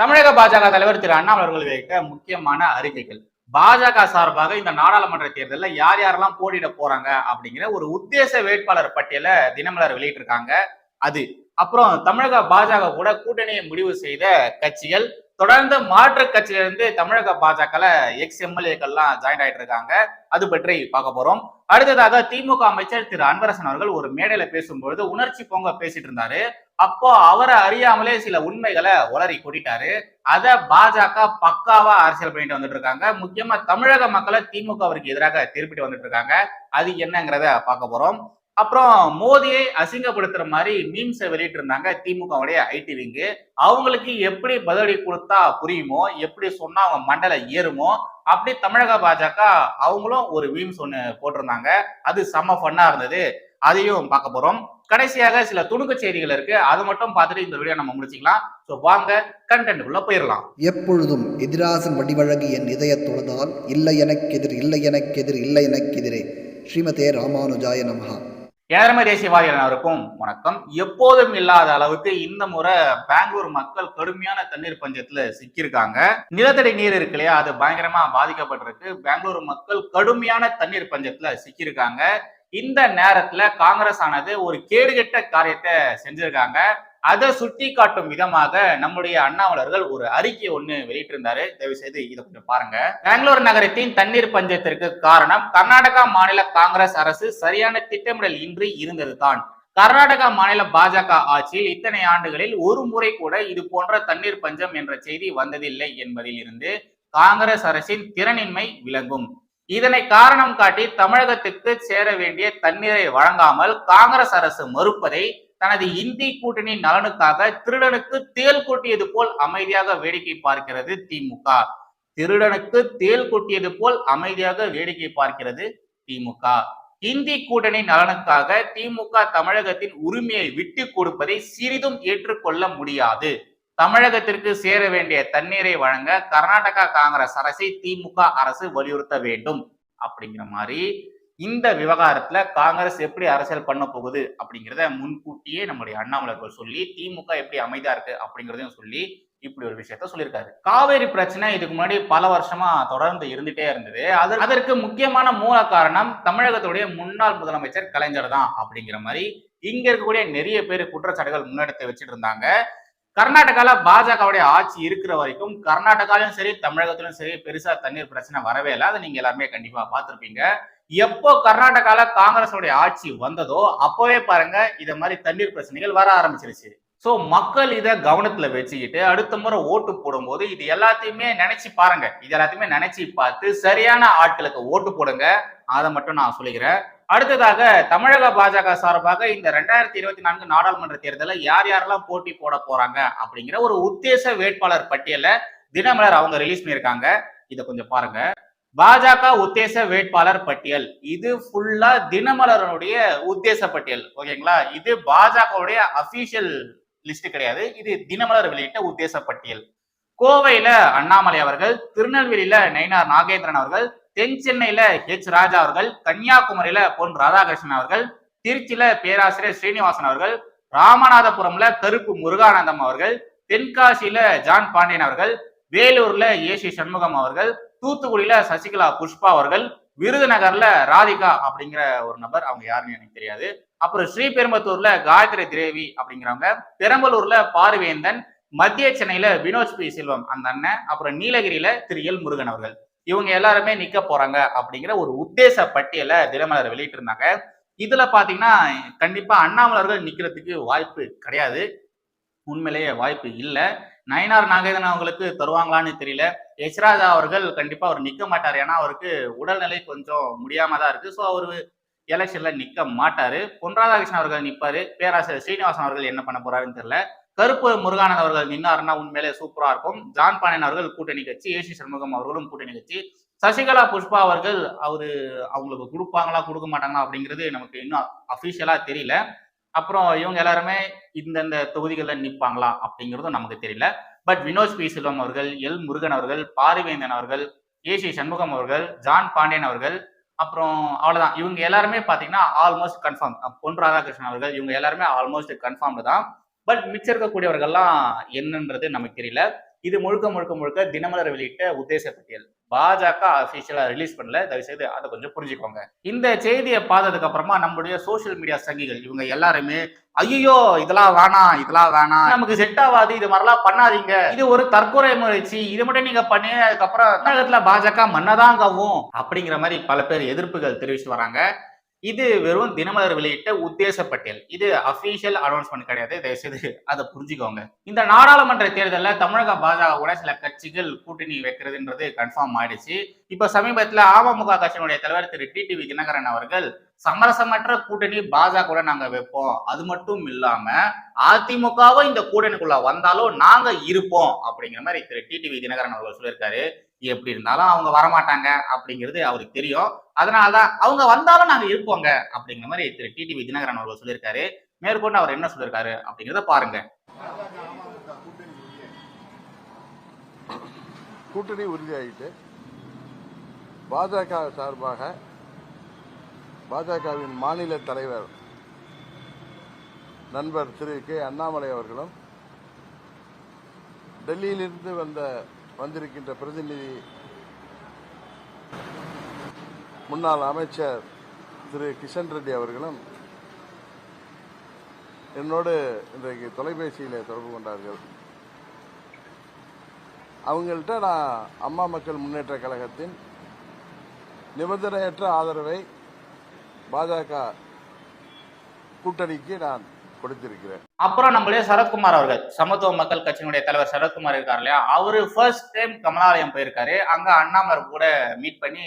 தமிழக பாஜக தலைவர் திரு அண்ணாமலை அவர்கள் முக்கியமான அறிக்கைகள். பாஜக சார்பாக இந்த நாடாளுமன்ற தேர்தலில் யார் யாரெல்லாம் போட்டியிட போறாங்க அப்படிங்கிற ஒரு உத்தேச வேட்பாளர் பட்டியலை தினமலர் வெளியிட்டிருக்காங்க. அது. அப்புறம் தமிழக பாஜக கூட கூட்டணியை முடிவு செய்த கட்சிகள் தொடர்ந்து மாற்று கட்சியிலிருந்து தமிழக பாஜகல எக்ஸ் எம்எல்ஏக்கள்லாம் ஜாயின் ஆயிட்டு இருக்காங்க அது பற்றி பார்க்க போறோம். அடுத்ததாக திமுக அமைச்சர் திரு அன்பரசன் அவர்கள் ஒரு மேடையில பேசும்பொழுது உணர்ச்சி பொங்க பேசிட்டு இருந்தாரு அப்போ அவரை அறியாமலே சில உண்மைகளை உளறி கொட்டிட்டாரு. அதை பாஜக பக்காவா அரசியல் பண்ணிட்டு வந்துட்டு இருக்காங்க. முக்கியமா தமிழக மக்களை திமுக அவருக்கு எதிராக திருப்பிட்டு வந்துட்டு இருக்காங்க. அது என்னங்கிறத பார்க்க போறோம். அப்புறம் மோதியை அசிங்கப்படுத்துற மாதிரி மீம்ஸை வெளியிட்டு இருந்தாங்க திமுகவுடைய ஐடி விங்கு அவங்களுக்கு எப்படி பதிலடி கொடுத்தா புரியுமோ எப்படி சொன்னா அவங்க மண்டல ஏறுமோ அப்படி தமிழக பாஜக அவங்களும் ஒரு மீம்ஸ் ஒன்று போட்டிருந்தாங்க. அது செம்ம ஃபன்னா இருந்தது. அதையும் பார்க்க போறோம். கடைசியாக சில துணுக்கு செய்திகள் இருக்கு. அதை மட்டும் பார்த்துட்டு இந்த வீடியோ நம்ம முடிச்சுக்கலாம். ஸோ வாங்க கண்டென்ட்டுக்குள்ள போயிடலாம். எப்பொழுதும் எதிராசன் வடிவழகு என் இதய தொழுதால் இல்லை எனக்கெதிர் இல்லை எனக்கெதிர் இல்லை எனக்கெதிரே. ஸ்ரீமதே ராமானுஜாய நமஹா. ஏழமை தேசியவாதிகளுக்கும் வணக்கம். எப்போதும் இல்லாத அளவுக்கு இந்த முறை பெங்களூர் மக்கள் கடுமையான தண்ணீர் பஞ்சத்துல சிக்கியிருக்காங்க. நிலத்தடி நீர் இருக்கு இல்லையா? அது பயங்கரமா பாதிக்கப்பட்டிருக்கு. பெங்களூர் மக்கள் கடுமையான தண்ணீர் பஞ்சத்துல சிக்கியிருக்காங்க. இந்த நேரத்துல காங்கிரஸ் ஆனது ஒரு கேடுகெட்ட காரியத்தை செஞ்சிருக்காங்க. அதை சுட்டி காட்டும் விதமாக நம்முடைய அண்ணாமலர்கள் ஒரு அறிக்கை ஒண்ணு வெளியிட்டிருந்தாரு. தயவு செய்து இதை கொஞ்சம் பாருங்க. பெங்களூர் நகரத்தின் தண்ணீர் பஞ்சத்திற்கு காரணம் கர்நாடகா மாநில காங்கிரஸ் அரசு சரியான திட்டமிடல் இன்றி இருந்ததுதான். கர்நாடகா மாநில பாஜக ஆட்சியில் இத்தனை ஆண்டுகளில் ஒரு முறை கூட இது போன்ற தண்ணீர் பஞ்சம் என்ற செய்தி வந்ததில்லை என்பதில் இருந்து காங்கிரஸ் அரசின் திறனின்மை விளங்கும். இதனை காரணம் காட்டி தமிழகத்துக்கு சேர வேண்டிய தண்ணீரை வழங்காமல் காங்கிரஸ் அரசு மறுப்பதை தனது இந்தி கூட்டணி நலனுக்காக திருடனுக்கு தேல் கொட்டியது போல் அமைதியாக வேடிக்கை பார்க்கிறது திமுக. திருடனுக்கு தேல் கொட்டியது போல் அமைதியாக வேடிக்கை பார்க்கிறது திமுக. இந்தி கூட்டணி நலனுக்காக திமுக தமிழகத்தின் உரிமையை விட்டு கொடுப்பதை சிறிதும் ஏற்றுக்கொள்ள முடியாது. தமிழகத்திற்கு சேர வேண்டிய தண்ணீரை வழங்க கர்நாடகா காங்கிரஸ் அரசை திமுக அரசு வலியுறுத்த வேண்டும் அப்படிங்கிற மாதிரி இந்த விவகாரத்துல காங்கிரஸ் எப்படி அரசியல் பண்ண போகுது அப்படிங்கிறத முன்கூட்டியே நம்முடைய அண்ணாமலர்கள் சொல்லி திமுக எப்படி அமைதியா இருக்கு அப்படிங்கிறதையும் சொல்லி இப்படி ஒரு விஷயத்த சொல்லியிருக்காரு. காவேரி பிரச்சனை இதுக்கு முன்னாடி பல வருஷமா தொடர்ந்து இருந்துட்டே இருந்தது. அது அதற்கு முக்கியமான மூல காரணம் தமிழகத்துடைய முன்னாள் முதலமைச்சர் கலைஞர் தான் அப்படிங்கிற மாதிரி இங்க இருக்கக்கூடிய நிறைய பேர் குற்றச்சாட்டுகள் முன்னெடுத்து வச்சுட்டு இருந்தாங்க. கர்நாடகால பாஜகவுடைய ஆட்சி இருக்கிற வரைக்கும் கர்நாடகாலையும் சரி தமிழகத்திலும் சரி பெருசா தண்ணீர் பிரச்சனை வரவே இல்லை. அதை நீங்க எல்லாருமே கண்டிப்பா பார்த்திருப்பீங்க. எப்போ கர்நாடகால காங்கிரஸோடைய ஆட்சி வந்ததோ அப்போவே பாருங்க இத மாதிரி தண்ணீர் பிரச்சனைகள் வர ஆரம்பிச்சிருச்சு. ஸோ மக்கள் இதை கவனத்தில் வச்சுக்கிட்டு அடுத்த முறை ஓட்டு போடும்போது இது எல்லாத்தையுமே நினைச்சு பாருங்க. இது எல்லாத்தையுமே நினைச்சு பார்த்து சரியான ஆட்களுக்கு ஓட்டு போடுங்க. அதை மட்டும் நான் சொல்லிக்கிறேன். அடுத்ததாக தமிழக பாஜக சார்பாக இந்த ரெண்டாயிரத்தி இருபத்தி நான்கு நாடாளுமன்ற தேர்தலில் யார் யாரெல்லாம் போட்டி போட போறாங்க அப்படிங்கிற ஒரு உத்தேச வேட்பாளர் பட்டியலை தினமலர் அவங்க ரிலீஸ் பண்ணியிருக்காங்க. இதை கொஞ்சம் பாருங்க. பாஜக உத்தேச வேட்பாளர் பட்டியல். இது ஃபுல்லா தினமலருடைய உத்தேச பட்டியல். ஓகேங்களா? இது பாஜகவுடைய அபிஷியல் லிஸ்ட் கிடையாது. இது தினமலர் வெளியிட்ட உத்தேச பட்டியல். கோவையில அண்ணாமலை அவர்கள் திருநெல்வேலியில நயினார் நாகேந்திரன் அவர்கள் தென் சென்னையில ஹெச் ராஜா அவர்கள் கன்னியாகுமரியில பொன் ராதாகிருஷ்ணன் அவர்கள் திருச்சியில பேராசிரியர் ஸ்ரீனிவாசன் அவர்கள் ராமநாதபுரம்ல கருப்பு முருகானந்தம் அவர்கள் தென்காசியில ஜான் பாண்டியன் அவர்கள் வேலூர்ல ஏசி சண்முகம் அவர்கள் தூத்துக்குடியில சசிகலா புஷ்பா அவர்கள் விருதுநகர்ல ராதிகா அப்படிங்கிற ஒரு நபர் அவங்க யாருன்னு எனக்கு தெரியாது. அப்புறம் ஸ்ரீபெரும்பத்தூர்ல காயத்ரி திரேவி அப்படிங்கிறவங்க பெரம்பலூர்ல பார்வேந்தன் மத்திய சென்னையில வினோஜ் பி. செல்வம் அந்த அண்ணன் அப்புறம் நீலகிரியில திரு. எல். முருகன் அவர்கள். இவங்க எல்லாருமே நிக்க போறாங்க அப்படிங்கிற ஒரு உத்தேச பட்டியலை தினமலர் வெளியிட்டிருந்தாங்க. இதுல பாத்தீங்கன்னா கண்டிப்பா அண்ணாமலர்கள் நிக்கிறதுக்கு வாய்ப்பு கிடையாது. உண்மையிலேயே வாய்ப்பு இல்லை. நயனார் நாகேதன் அவங்களுக்கு தருவாங்களான்னு தெரியல. யஷ்ராஜா அவர்கள் கண்டிப்பா அவர் நிக்க மாட்டார். ஏன்னா அவருக்கு உடல்நிலை கொஞ்சம் முடியாம தான் இருக்கு. ஸோ அவரு எலெக்ஷன்ல நிக்க மாட்டாரு. பொன் ராதாகிருஷ்ணன் அவர்கள் நிற்பார் பேராசிரியர் ஸ்ரீனிவாசன் அவர்கள் என்ன பண்ண போறாருன்னு தெரியல. கருப்பு முருகானந்த் அவர்கள் நின்னாருன்னா உண்மையிலே சூப்பரா இருக்கும். ஜான் பாண்டியன் அவர்கள் கூட்டணி கட்சி ஏசி சண்முகம் அவர்களும் கூட்டணி கட்சி. சசிகலா புஷ்பா அவர்கள் அவரு அவங்களுக்கு கொடுப்பாங்களா கொடுக்க மாட்டாங்களா அப்படிங்கிறது நமக்கு இன்னும் அஃபிஷியலா தெரியல. அப்புறம் இவங்க எல்லாருமே இந்தந்த தொகுதிகளில் நிற்பாங்களா அப்படிங்கிறதும் நமக்கு தெரியல. But Vinod B. செல்வம் அவர்கள் எல். முருகன் அவர்கள் பாரிவேந்தன் அவர்கள் ஏசி சண்முகம் அவர்கள் ஜான் பாண்டியன் அவர்கள் அப்புறம் அவ்வளோதான் இவங்க எல்லாருமே பார்த்தீங்கன்னா ஆல்மோஸ்ட் கன்ஃபார்ம் பொன் ராதாகிருஷ்ணன் அவர்கள் இவங்க எல்லாருமே ஆல்மோஸ்ட் கன்ஃபார்ம்டு தான். பட் மிச்சம் இருக்கக்கூடியவர்கள்லாம் என்னன்றது நமக்கு தெரியல. இது முழுக்க முழுக்க முழுக்க தினமலர் வெளியிட்ட உத்தேச பட்டியல். பாஜக அபிஷியலா ரிலீஸ் பண்ணல. தயவு செய்து அதை கொஞ்சம் புரிஞ்சுக்கோங்க. இந்த செய்தியை பார்த்ததுக்கு அப்புறமா நம்மளுடைய சோஷியல் மீடியா சங்கிகள் இவங்க எல்லாருமே ஐயோ இதெல்லாம் வேணாம் இதெல்லாம் வேணாம். நமக்கு செட் ஆகாது இது மாதிரிலாம் பண்ணாதீங்க. இது ஒரு தற்கொலை முயற்சி. இது மட்டும் நீங்க பண்ணி அதுக்கப்புறம் தமிழகத்துல பாஜக மன்னதான் கவும். அப்படிங்கிற மாதிரி பல பேர் எதிர்ப்புகள் தெரிவிச்சு வராங்க. இது வெறும் தினமலர் வெளியிட்ட உத்தேச பட்டியல். இது அபிஷியல் அனௌன்ஸ்மெண்ட் கிடையாது. தயவுசெய்து அதை புரிஞ்சுக்கோங்க. இந்த நாடாளுமன்ற தேர்தலில் தமிழக பாஜக கூட சில கட்சிகள் கூட்டணி வைக்கிறதுன்றது கன்ஃபார்ம் ஆயிடுச்சு. இப்போ சமீபத்தில் அமமுக கட்சியினுடைய தலைவர் திரு டிடிவி தினகரன் அவர்கள் சமரசமற்ற கூட்டணி பாஜக கூட நாங்க வைப்போம். அது மட்டும் இல்லாம அதிமுகவும் இந்த கூட்டணிக்குள்ள வந்தாலும் நாங்க இருப்போம் அப்படிங்கிற மாதிரி திரு டிடிவி தினகரன் அவர்கள் சொல்லியிருக்காரு. எப்படி இருந்தாலும் அவங்க வரமாட்டாங்க அப்படிங்கிறது அவருக்கு தெரியும். அதனாலதான் அவங்க வந்தாலும் நாங்க இருப்போங்க அப்படிங்கிற மாதிரி திரு டிடிவி தினகரன் அவர்கள் சொல்லியிருக்காரு. மேற்கொண்டு அவர் என்ன சொல்லியிருக்காரு அப்படிங்கிறத பாருங்க. கூட்டணி உறுதியாயிட்டு பாஜக சார்பாக பாஜகவின் மாநில தலைவர் நண்பர் திரு கே அண்ணாமலை அவர்களும் டெல்லியிலிருந்து வந்த வந்திருக்கின்ற பிரதிநிதி முன்னாள் அமைச்சர் திரு கிஷன் ரெட்டி அவர்களும் என்னோடு இன்றைக்கு தொலைபேசியில் தொடர்பு கொண்டார்கள். அவங்கள்ட்ட நான் அம்மா மக்கள் முன்னேற்ற கழகத்தின் நிபந்தனையற்ற ஆதரவை பாஜக கூட்டணிக்கு நான் கொடுத்திருக்கிறேன். அப்புறம் நம்மளே சரத்குமார் அவர்கள் சமத்துவ மக்கள் கட்சியினுடைய தலைவர் சரத்குமார் இருக்கார் இல்லையா? அவரு ஃபர்ஸ்ட் டைம் கமலாலயம் போயிருக்காரு. அங்க அண்ணாமலர் கூட மீட் பண்ணி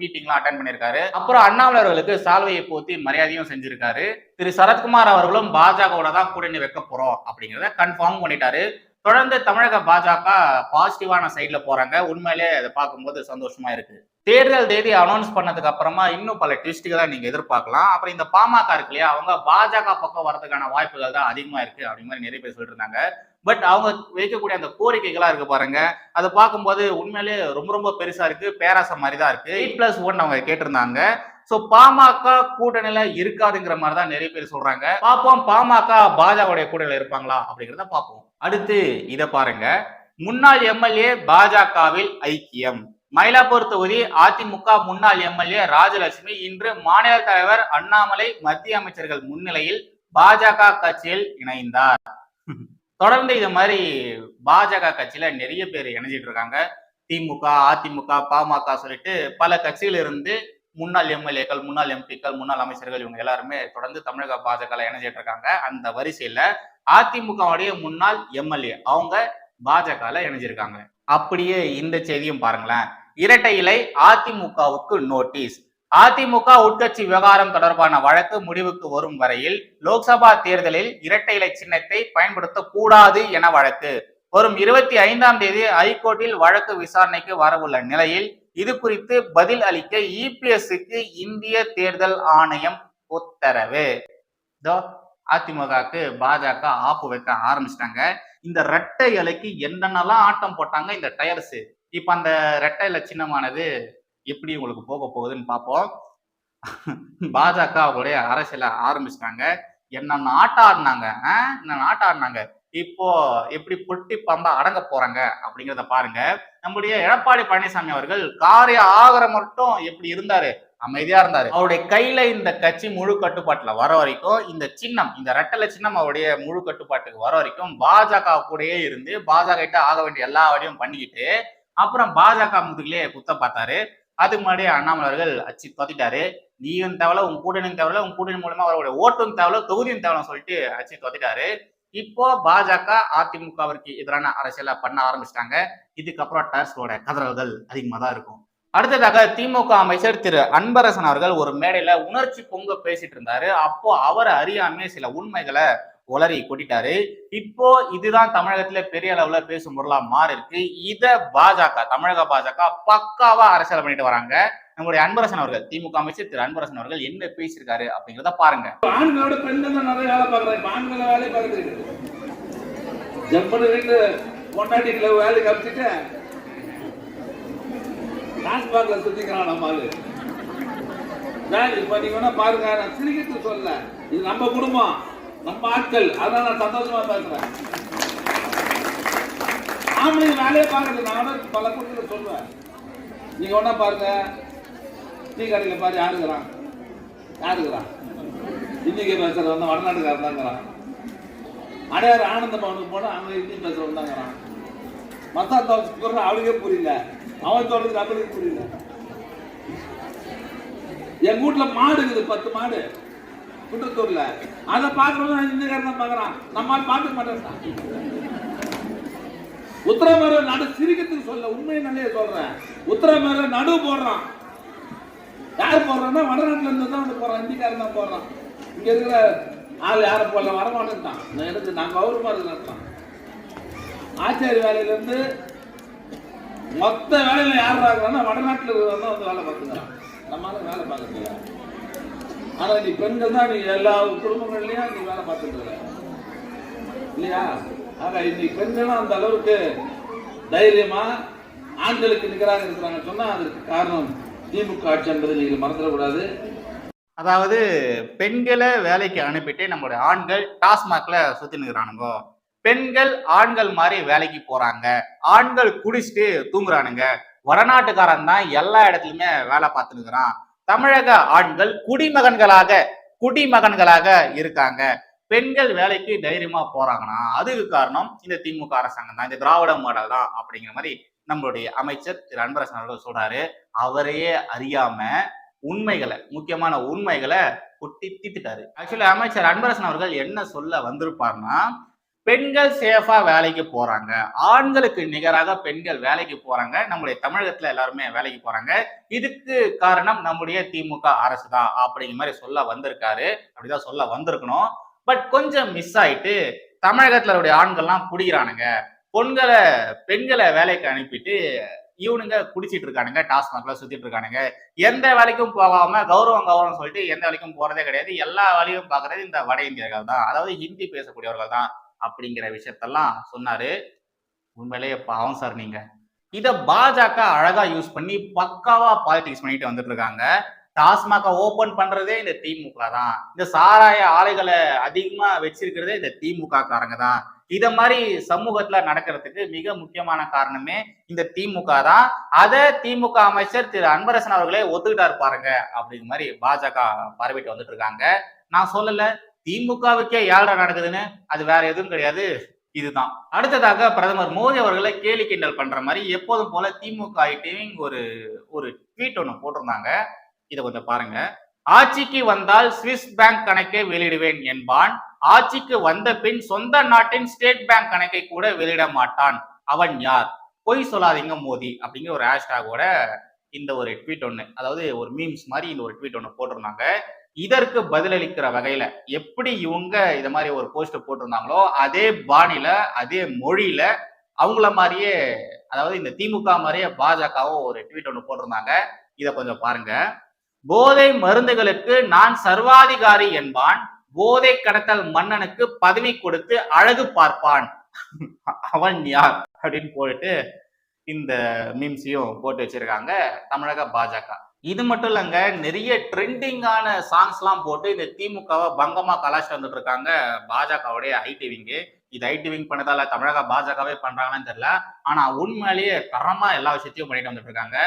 மீட்டிங்லாம் அட்டன் பண்ணியிருக்காரு. அப்புறம் அண்ணாமலர்களுக்கு சால்வையை போத்தி மரியாதையும் செஞ்சிருக்காரு. திரு சரத்குமார் அவர்களும் பாஜகவோட தான் கூட்டணி வைக்க போறோம் அப்படிங்கிறத கன்ஃபார்ம் பண்ணிட்டாரு. தொடர்ந்து தமிழக பாஜக பாசிட்டிவான சைட்ல போறாங்க. உண்மையிலே அதை பார்க்கும்போது சந்தோஷமா இருக்கு. தேர்தல் தேதி அனௌன்ஸ் பண்ணதுக்கு அப்புறமா இன்னும் பல ட்விஸ்ட்டுகளை நீங்க எதிர்பார்க்கலாம். அப்புறம் இந்த பாமக இருக்கு இல்லையா அவங்க பாஜக பக்கம் வரதுக்கான வாய்ப்புகள் தான் அதிகமா இருக்கு அப்படிங்கிற மாதிரி நிறைய பேர் சொல்லிட்டு இருந்தாங்க பட் அவங்க வைக்கக்கூடிய அந்த கோரிக்கைகளா இருக்கு பாருங்க. அதை பார்க்கும்போது உண்மையிலேயே ரொம்ப ரொம்ப பெருசா இருக்கு. பேராசம் மாதிரி தான் இருக்கு. எயிட் பிளஸ் ஒன் அவங்க கேட்டிருந்தாங்க. சோ பாமக கூட்டணியில இருக்காதுங்கிற மாதிரி தான் நிறைய பேர் சொல்றாங்க. பார்ப்போம் பாமக பாஜகவுடைய கூட்டணியில இருப்பாங்களா அப்படிங்கிறத பார்ப்போம். அடுத்து இத பாருங்க. முன்னாள் எம்எல்ஏ பாஜகவில் ஐக்கியம். மயிலாப்பூர் தொகுதி அதிமுக முன்னாள் எம்எல்ஏ ராஜலட்சுமி இன்று மாநில தலைவர் அண்ணாமலை மத்திய அமைச்சர்கள் முன்னிலையில் பாஜக கட்சியில் இணைந்தார். தொடர்ந்து இது மாதிரி பாஜக கட்சியில நிறைய பேர் இணைஞ்சிட்டு இருக்காங்க. திமுக அதிமுக பாமக சொல்லிட்டு பல கட்சியில இருந்து முன்னாள் எம்எல்ஏக்கள் முன்னாள் எம்பிக்கள் முன்னாள் அமைச்சர்கள் இவங்க எல்லாருமே தொடர்ந்து தமிழக பாஜக இணைஞ்சிட்டு இருக்காங்க அந்த வரிசையில அதிமுகவுடைய முன்னாள் எம்எல்ஏ அவங்க பாஜகல இணைஞ்சிருக்காங்க. அப்படியே இந்த செய்தியும் பாருங்களேன். இரட்டை இலை அதிமுகவுக்கு நோட்டீஸ். அதிமுக உட்கட்சி விவகாரம் தொடர்பான வழக்கு முடிவுக்கு வரும் வரையில் லோக்சபா தேர்தலில் இரட்டை இலை சின்னத்தை பயன்படுத்த கூடாது என வழக்கு. வரும் இருபத்தி ஐந்தாம் தேதி ஹைகோர்ட்டில் வழக்கு விசாரணைக்கு வரவுள்ள நிலையில் இது குறித்து பதில் அளிக்க இபிஎஸ்க்கு இந்திய தேர்தல் ஆணையம் உத்தரவு. இதோ அதிமுகவுக்கு பாஜக ஆப்பு வைக்க ஆரம்பிச்சிட்டாங்க. இந்த ரெட்டை இலைக்கு என்னென்னலாம் ஆட்டம் போட்டாங்க இந்த டயர்ஸ்? இப்ப அந்த ரெட்டை இலை சின்னமானது எப்படி உங்களுக்கு போக போகுதுன்னு பார்ப்போம். பாஜக அவங்களுடைய அரசியல ஆரம்பிச்சிட்டாங்க. என்னென்ன ஆட்டம் ஆடினாங்க? என்ன ஆட்டம் ஆடினாங்க? இப்போ எப்படி பொட்டி பம்பா அடங்க போறாங்க அப்படிங்கிறத பாருங்க. நம்முடைய எடப்பாடி பழனிசாமி அவர்கள் காரிய ஆகிற மட்டும் எப்படி இருந்தாரு? அமைதியா இருந்தாரு. அவருடைய கையில இந்த கட்சி முழு கட்டுப்பாட்டுல வர வரைக்கும் இந்த சின்னம் இந்த ரெட்டலை சின்னம் அவருடைய முழு கட்டுப்பாட்டுக்கு வர வரைக்கும் பாஜக கூடயே இருந்து பாஜக கிட்ட ஆக வேண்டிய எல்லா வழியும் பண்ணிக்கிட்டு அப்புறம் பாஜக முதுகிலே குத்த பார்த்தாரு. அதுக்கு முன்னாடி அண்ணாமலை அவர்கள் அச்சு தொத்திட்டாரு. நீயும் தேவையில்ல உன் கூட்டணியும் தேவையில்ல உன் கூட்டணி மூலமா அவருடைய ஓட்டும் தேவையில்ல தொகுதியும் தேவையில்ல சொல்லிட்டு அச்சு தொத்திட்டாரு. இப்போ பாஜக அதிமுகவிற்கு எதிரான அரசியலை பண்ண ஆரம்பிச்சிட்டாங்க. இதுக்கப்புறம் டர்ஸோட கதறல்கள் அதிகமாக தான் இருக்கும். அடுத்ததாக திமுக அமைச்சர் திரு அன்பரசன் அவர்கள் ஒரு மேடையில உணர்ச்சி பொங்க பேசிட்டு இருந்தாரு. அப்போ அவரை அறியாமே சில உண்மைகளை உளறி கொட்டிட்டாரு. இப்போ இதுதான் தமிழகத்துல பெரிய அளவுல பேசும் பொருளா மாறி இருக்கு இத பாஜக தமிழக பாஜக பக்காவா அரசியல் பண்ணிட்டு வராங்க. நம்முடைய அன்பரசன் அவர்கள் திமுக அமைச்சர் திரு அன்பரசன் அவர்கள் என்ன பேசியிருக்காரு அப்படிங்கிறத பாருங்க. ஆண்களோட பெண்கள் தான் நிறைய வேலை பார்க்குறாங்க இப்ப ஆண்கள் வேலையை பார்க்குறது ஜம்பனு வீட்டு வேலை வேலைக்கு அனுப்பிச்சுட்டு டாஸ்மாக்ல சுத்திக்கிறான் நம்ம ஆளு. சார் இப்ப நீங்க வேணா பாருங்க நான் சிரிக்கிறது சொல்ல இது நம்ம குடும்பம் நம்ம ஆட்கள். அதான் நான் சந்தோஷமா பேசுறேன். ஆம்பளை வேலையை பார்க்கறது நான் பல குடும்பத்தில் சொல்லுவேன் நீங்க ஒன்னா பாருங்க டீ கடையில் பாரு யாருங்கிறான் யாருங்கிறான் இன்னைக்கு பேசுறது வந்து வடநாட்டுக்காரன் தாங்கிறான் அடையாறு ஆனந்த பவனுக்கு போனால் அவங்க ஹிந்தி பேசுறவன் தாங்கிறான் மத்தா தோட்டத்துக்கு சொல்ற அவளுக்கே புரியல. அவன் தோட்டத்துக்கு அவளுக்கு புரியல. என் வீட்டில் மாடு இருக்குது பத்து மாடு. குன்றத்தூர்ல. அதை பாக்குறவங்க இந்தியக்காரன் தான் பார்க்குறான். நம்ம பார்க்க மாட்டேன். உத்தரமேர நடு சிரிக்கிறதுக்கு சொல்ல உண்மையை நல்லே சொல்றேன். உத்தரமேர நடு போடுறான். யார் போடுறான்னா வடநாட்டுல இருந்து தான் வந்து போறான் இந்திக்காரன் தான் போடுறான். இங்க இருக்கிற ஆள் யாரும் போடலாம் வரமாட்டேன்ட்டான். நான் எனக்கு நான் கௌரவமா இருக்கிறேன் ஆச்சாரி வேலையிலேருந்து மொத்த வேலையில் யார் இருக்கிறான்னா வடநாட்டில் இருக்கிறவங்க வந்து வேலை பார்த்துக்கிறான். நம்மளால வேலை பார்க்கறதில்ல ஆனால் நீ பெண்கள் தான் நீ எல்லா குடும்பங்கள்லையும் நீ வேலை பார்த்துட்டு இல்லையா? ஆக இன்னைக்கு பெண்களும் அந்த அளவுக்கு தைரியமா ஆண்களுக்கு நிகராக இருக்கிறாங்க சொன்னா அதுக்கு காரணம் திமுக ஆட்சி என்பதை நீங்கள் மறந்துடக்கூடாது. அதாவது பெண்களை வேலைக்கு அனுப்பிட்டு நம்மளுடைய ஆண்கள் டாஸ்மாக்ல சுத்தி நிற்கிறானுங்க பெண்கள் ஆண்கள் மாதிரி வேலைக்கு போறாங்க. ஆண்கள் குடிச்சிட்டு தூங்குறானுங்க. வடநாட்டுக்காரன் தான் எல்லா இடத்துலயுமே வேலை பார்த்துருக்கிறான் தமிழக ஆண்கள் குடிமகன்களாக குடிமகன்களாக இருக்காங்க. பெண்கள் வேலைக்கு தைரியமா போறாங்கன்னா அதுக்கு காரணம் இந்த திமுக அரசாங்கம் தான். இந்த திராவிட மாடல் தான் அப்படிங்கிற மாதிரி நம்மளுடைய அமைச்சர் திரு அன்பரசன் அவர்கள் சொல்றாரு அவரையே அறியாம உண்மைகளை முக்கியமான உண்மைகளை கொட்டி தீத்துட்டாரு ஆக்சுவலி அமைச்சர் அன்பரசன் அவர்கள் என்ன சொல்ல வந்திருப்பார்னா பெண்கள் சேஃபா வேலைக்கு போறாங்க. ஆண்களுக்கு நிகராக பெண்கள் வேலைக்கு போறாங்க. நம்முடைய தமிழகத்துல எல்லாருமே வேலைக்கு போறாங்க. இதுக்கு காரணம் நம்முடைய திமுக அரசு தான் அப்படிங்கிற மாதிரி சொல்ல வந்திருக்காரு. அப்படிதான் சொல்ல வந்திருக்கணும். பட் கொஞ்சம் மிஸ் ஆயிட்டு தமிழகத்துல உடைய ஆண்கள்லாம் குடிக்கிறானுங்க. பொண்களை பெண்களை வேலைக்கு அனுப்பிட்டு இவனுங்க குடிச்சிட்டு இருக்கானுங்க டாஸ்மாக்ல சுத்திட்டு இருக்கானுங்க. எந்த வேலைக்கும் போகாம கௌரவம் கௌரவம் சொல்லிட்டு எந்த வேலைக்கும் போறதே கிடையாது. எல்லா வேலையும் பாக்குறது இந்த வட இந்தியர்கள் தான். அதாவது ஹிந்தி பேசக்கூடியவர்கள் தான் அப்படிங்கிற விஷயத்தெல்லாம் சொன்னாரு. உண்மையிலேயே பாவம் சார் நீங்க. இத பாஜக அழகா யூஸ் பண்ணி பக்காவா பாலிடிக்ஸ் பண்ணிட்டு வந்துட்டு இருக்காங்க. டாஸ்மாக ஓபன் பண்றதே இந்த திமுக தான். இந்த சாராய ஆலைகளை அதிகமா வச்சிருக்கிறதே இந்த திமுக காரங்க தான். இத மாதிரி சமூகத்துல நடக்கிறதுக்கு மிக முக்கியமான காரணமே இந்த திமுக தான். அதை திமுக அமைச்சர் திரு அன்பரசன் அவர்களே ஒத்துக்கிட்டாரு பாருங்க அப்படிங்கிற மாதிரி பாஜக பரவிட்டு வந்துட்டு இருக்காங்க. நான் சொல்லல திமுகவுக்கே ஏழரை நடக்குதுன்னு? அது வேற எதுவும் கிடையாது. இதுதான். அடுத்ததாக பிரதமர் மோடி அவர்களை கேலி கிண்டல் பண்ற மாதிரி எப்போதும் போல திமுக ஐடிவிங் ஒரு ஒரு ட்வீட் ஒன்று போட்டிருந்தாங்க. இதை கொஞ்சம் பாருங்க. ஆட்சிக்கு வந்தால் சுவிஸ் பேங்க் கணக்கை வெளியிடுவேன் என்பான். ஆட்சிக்கு வந்த பின் சொந்த நாட்டின் ஸ்டேட் பேங்க் கணக்கை கூட வெளியிட மாட்டான். அவன் யார்? பொய் சொல்லாதீங்க மோதி அப்படிங்கிற ஒரு ஹேஷ்டாகோட இந்த ஒரு ட்வீட் ஒன்று அதாவது ஒரு மீம்ஸ் மாதிரி இந்த ஒரு ட்வீட் ஒன்று போட்டிருந்தாங்க. இதற்கு பதிலளிக்கிற வகையில எப்படி இவங்க இதை மாதிரி ஒரு போஸ்ட் போட்டிருந்தாங்களோ அதே பாணியில அதே மொழியில அவங்கள மாதிரியே அதாவது இந்த திமுக மாதிரியே பாஜகவும் ஒரு ட்வீட் ஒன்று போட்டிருந்தாங்க. இதை கொஞ்சம் பாருங்க. போதை மருந்துகளுக்கு நான் சர்வாதிகாரி என்பான். போதை கடத்தல் மன்னனுக்கு பதவி கொடுத்து அழகு பார்ப்பான். அவன் யார்? அப்படின்னு போயிட்டு இந்த மீம்ஸையும் போட்டு வச்சிருக்காங்க தமிழக பாஜக. இது மட்டும் இல்லைங்க நிறைய ட்ரெண்டிங்கான சாங்ஸ்லாம் போட்டு இந்த திமுகவை பங்கமா கலாச்சிட்டு வந்துட்டு இருக்காங்க பாஜகவுடைய ஐடிவிங்கு இது ஐடிவிங் பண்ணதால தமிழக பாஜகவே பண்றாங்கன்னு தெரியல. ஆனா உண்மையிலேயே தரமா எல்லா விஷயத்தையும் பண்ணிட்டு வந்துட்டு இருக்காங்க.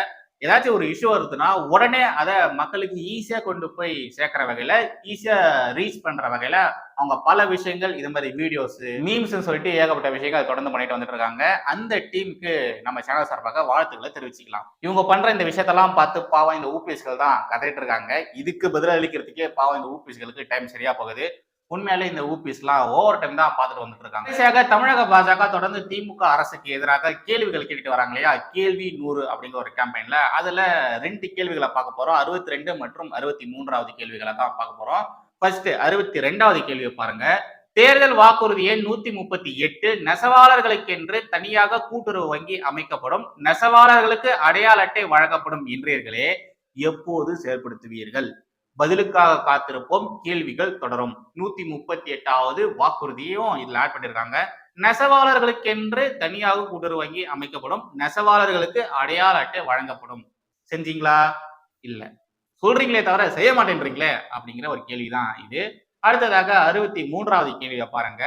ஏதாச்சும் ஒரு இஷ்யூ வருதுன்னா உடனே அதை மக்களுக்கு ஈஸியாக கொண்டு போய் சேர்க்குற வகையில் ஈஸியாக ரீச் பண்ணுற வகையில் அவங்க பல விஷயங்கள் இது மாதிரி வீடியோஸ் மீம்ஸ்ன்னு சொல்லிட்டு ஏகப்பட்ட விஷயங்கள் தொடர்ந்து பண்ணிட்டு வந்துட்டு இருக்காங்க. அந்த டீமுக்கு நம்ம சேனல் சார்பாக வாழ்த்துக்களை தெரிவிச்சுக்கலாம். இவங்க பண்ற இந்த விஷயத்தெல்லாம் பார்த்து பாவம் இந்த ஊபிஎஸ்கள் தான் கதறிட்டு இருக்காங்க. இதுக்கு பதிலளிக்கிறதுக்கே பாவம் இந்த ஊபிஎஸ்களுக்கு டைம் சரியா போகுது. உண்மையிலே இந்த ஊபிஸ்லாம் ஓவர் டைம் தான் பார்த்துட்டு வந்துட்டு இருக்காங்க கடைசியாக தமிழக பாஜக தொடர்ந்து திமுக அரசுக்கு எதிராக கேள்விகள் கேட்டுட்டு வராங்க இல்லையா? கேள்வி நூறு அப்படிங்கிற ஒரு கேம்பெயின்ல அதுல ரெண்டு கேள்விகளை பார்க்க போறோம். அறுபத்தி ரெண்டு மற்றும் அறுபத்தி மூன்றாவது கேள்விகளை தான் பார்க்க போறோம். ஃபர்ஸ்ட் அறுபத்தி ரெண்டாவது கேள்வியை பாருங்க. தேர்தல் வாக்குறுதியை நூத்தி முப்பத்தி எட்டு நெசவாளர்களுக்கென்று தனியாக கூட்டுறவு வங்கி அமைக்கப்படும். நெசவாளர்களுக்கு அடையாள அட்டை வழங்கப்படும் என்றீர்களே எப்போது செயல்படுத்துவீர்கள்? பதிலுக்காக காத்திருப்போம். கேள்விகள் தொடரும். நூத்தி முப்பத்தி எட்டாவது வாக்குறுதியும் இதுல ஆட் பண்ணிருக்காங்க. நெசவாளர்களுக்கென்று தனியாக கூட்டுறவு வங்கி அமைக்கப்படும். நெசவாளர்களுக்கு அடையாள அட்டை வழங்கப்படும். செஞ்சீங்களா? இல்ல. சொல்றீங்களே தவிர செய்ய மாட்டேன்றீங்களே அப்படிங்கிற ஒரு கேள்விதான் இது. அடுத்ததாக அறுபத்தி மூன்றாவது கேள்வியை பாருங்க.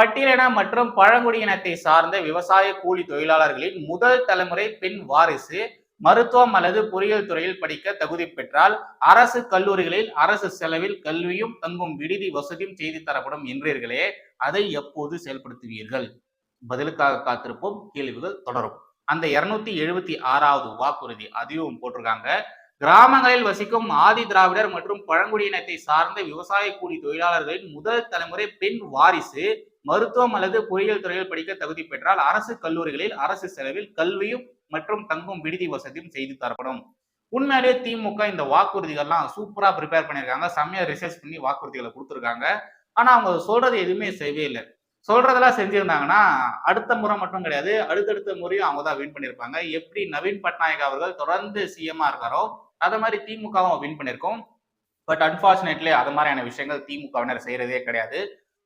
பட்டியலின மற்றும் பழங்குடியினத்தை சார்ந்த விவசாய கூலி தொழிலாளர்களின் முதல் தலைமுறை பெண் வாரிசு மருத்துவம் அல்லது பொறியியல் துறையில் படிக்க தகுதி பெற்றால் அரசு கல்லூரிகளில் அரசு செலவில் கல்வியும் தங்கும் விடுதி வசதியும் செய்து தரப்படும் என்றீர்களே அதை எப்போது செயல்படுத்துவீர்கள்? பதிலுக்காக காத்திருப்போம். கேள்விகள் தொடரும். அந்த இருநூத்தி எழுபத்தி ஆறாவது வாக்குறுதி அதுவும் போட்டிருக்காங்க. கிராமங்களில் வசிக்கும் ஆதி திராவிடர் மற்றும் பழங்குடியினத்தை சார்ந்த விவசாய கூலி தொழிலாளர்களின் முதல் தலைமுறை பெண் வாரிசு மருத்துவம் அல்லது பொறியியல் துறையில் படிக்க தகுதி பெற்றால் அரசு கல்லூரிகளில் அரசு செலவில் கல்வியும் மற்றும் தங்கும் விடுதி வசதியும் செய்து தரப்படும். உண்மையிலேயே திமுக இந்த வாக்குறுதிகள்லாம் சூப்பரா ப்ரிப்பேர் பண்ணியிருக்காங்க. செம்மையா ரிசர்ச் பண்ணி வாக்குறுதிகளை கொடுத்துருக்காங்க. ஆனா அவங்க சொல்றது எதுவுமே செய்யவே இல்லை. சொல்றதெல்லாம் செஞ்சிருந்தாங்கன்னா அடுத்த முறை மட்டும் கிடையாது. அடுத்தடுத்த முறையும் அவங்க தான் வின் பண்ணியிருப்பாங்க. எப்படி நவீன் பட்நாயக் அவர்கள் தொடர்ந்து சிஎம்மா இருக்காரோ அதை மாதிரி திமுகவும் வின் பண்ணியிருக்கோம். பட் அன்பார்ச்சுனேட்லி அது மாதிரியான விஷயங்கள் திமுகவினர் செய்யறதே கிடையாது.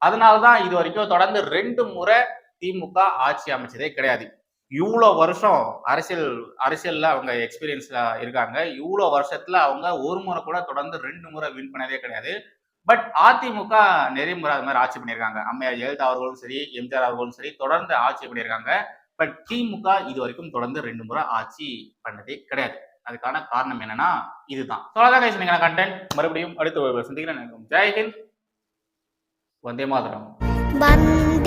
அதனாலதான் இது வரைக்கும் தொடர்ந்து ரெண்டு முறை திமுக ஆட்சி அமைச்சதே கிடையாது. இவ்வளோ வருஷம் அரசியல் அரசியல்ல அவங்க எக்ஸ்பீரியன்ஸ்ல இருக்காங்க. இவ்வளோ வருஷத்துல அவங்க ஒரு முறை கூட தொடர்ந்து ரெண்டு முறை வின் பண்ணதே கிடையாது. பட் அதிமுக நிறைய முறை அது மாதிரி ஆட்சி பண்ணியிருக்காங்க. அம்மையார் ஜெயலலிதா அவர்களும் சரி எம்ஜிஆர் அவர்களும் சரி தொடர்ந்து ஆட்சி பண்ணியிருக்காங்க. பட் திமுக இது வரைக்கும் தொடர்ந்து ரெண்டு முறை ஆட்சி பண்ணதே கிடையாது. அதுக்கான காரணம் என்னன்னா இதுதான். சொல்லதான் கண்டென்ட் மறுபடியும் அடுத்த சந்திக்கிறேன். ஜெய்ஹிந்த் வந்தே மாதரம் வந்தே